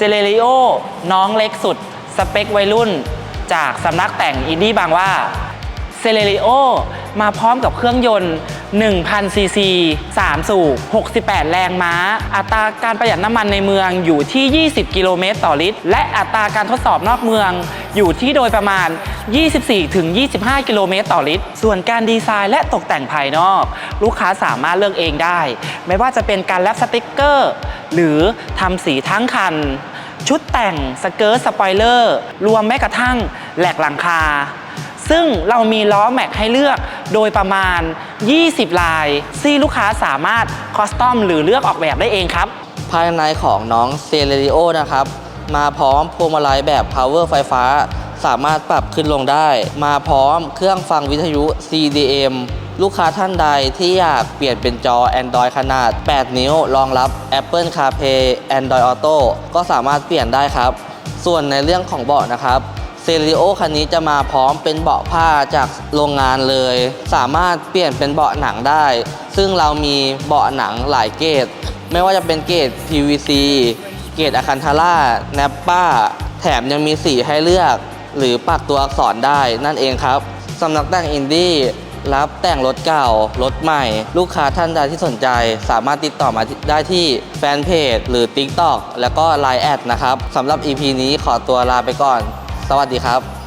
เซเลริโอน้องเล็กสุด สเปควัยรุ่น จากสำนักแต่งอินดี้บางว่าเซเลริโอมาพร้อมกับเครื่องยนต์ 1,000 ซีซี 3 สูบ 68 แรงม้า อัตราการประหยัดน้ำมันในเมืองอยู่ที่ 20 กิโลเมตรต่อลิตร และอัตราการทดสอบนอกเมืองอยู่ที่โดยประมาณ 24-25 กิโลเมตรต่อลิตร ส่วนการดีไซน์และตกแต่งภายนอก ลูกค้าสามารถเลือกเองได้ ไม่ว่าจะเป็นการแลบสติกเกอร์ หรือทำสีทั้งคัน ชุดแต่งสเกิร์ตสปอยเลอร์ รวมแม้กระทั่งแหลกหลังคา ซึ่งเรามีล้อแม็กให้เลือกโดยประมาณ 20 ลายที่ลูกค้าสามารถคอสตอมหรือเลือกออกแบบได้เองครับ ภายในของน้องเซเลริโอนะครับ มาพร้อมพวงมาลัยแบบ power ไฟฟ้า สามารถปรับขึ้นลงได้ มาพร้อมเครื่องฟังวิทยุ CDM ลูกค้าท่านใดที่อยากเปลี่ยนเป็นจอ Android ขนาด 8 นิ้ว รองรับ Apple CarPlay Android Auto ก็สามารถเปลี่ยนได้ครับ ส่วนในเรื่องของเบาะนะครับ เซริโอคันนี้จะมาพร้อมเป็นเบาะผ้าจากโรงงานเลย สามารถเปลี่ยนเป็นเบาะหนังได้ ซึ่งเรามีเบาะหนังหลายเกรดไม่ว่าจะเป็นเกรด PVC เกรดอะคันทาร่าแนปป้า แถมยังมีสีให้เลือก หรือปักตัวอักษรได้นั่นเองครับสำนักแต่งอินดี้รับแต่งรถเก่า รถใหม่ ลูกค้าท่านใดที่สนใจ สามารถติดต่อมาได้ที่แฟนเพจหรือ TikTok แล้วก็ Line แอดนะครับสำหรับ EP นี้ขอตัวลาไปก่อน สวัสดีครับ